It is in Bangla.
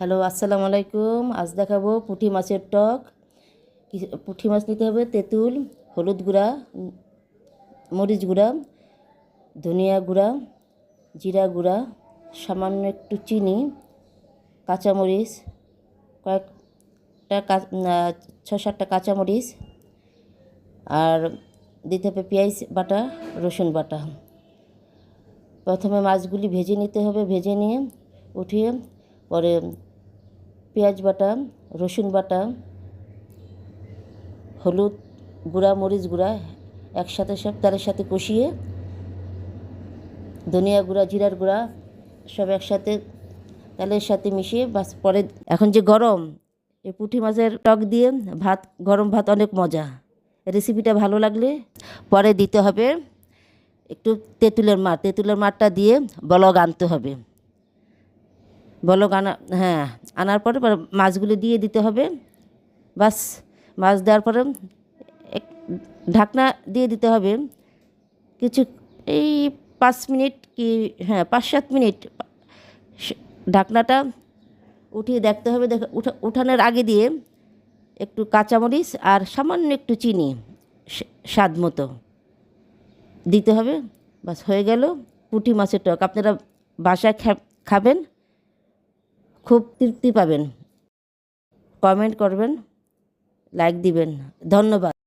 হ্যালো, আসসালামু আলাইকুম। আজ দেখাবো পুঁটি মাছের টক। পুঁটি মাছ নিতে হবে তেঁতুল, হলুদ গুঁড়া, মরিচ গুঁড়া, ধনিয়া গুঁড়া, জিরা গুঁড়া, সামান্য একটু চিনি, কাঁচামরিচ, কয়েকটা ছ সাতটা কাঁচামরিচ, আর দিতে হবে পেঁয়াজ বাটা, রসুন বাটা। প্রথমে মাছগুলি ভেজে নিতে হবে, ভেজে নিয়ে উঠিয়ে পরে পেঁয়াজ বাটা, রসুন বাটা, হলুদ গুঁড়া, মরিচ গুঁড়া একসাথে সব তারের সাথে কষিয়ে ধনিয়া গুঁড়া, জিরার গুঁড়া সব একসাথে তেলের সাথে মিশিয়ে বাস পরে এখন যে গরম, এই পুঁটি মাছের টক দিয়ে ভাত, গরম ভাত অনেক মজা। রেসিপিটা ভালো লাগলে পরে দিতে হবে। একটু তেঁতুলের মাঠ তেঁতুলের মাঠটা দিয়ে বলগ আনতে হবে। বলক আনা হ্যাঁ আনার পরে মাছগুলো দিয়ে দিতে হবে। বাস, মাছ দেওয়ার পরে ঢাকনা দিয়ে দিতে হবে। কিছু, এই পাঁচ মিনিট কি হ্যাঁ পাঁচ সাত মিনিট ঢাকনাটা উঠিয়ে দেখতে হবে। দেখ, উঠা, উঠানোর আগে দিয়ে একটু কাঁচামরিচ আর সামান্য একটু চিনি স্বাদ মতো দিতে হবে। বাস, হয়ে গেল পুঁটি মাছের টক। আপনারা বাসায় খাবেন। খুব তৃপ্তি পাবেন। কমেন্ট করবেন লাইক দিবেন। ধন্যবাদ।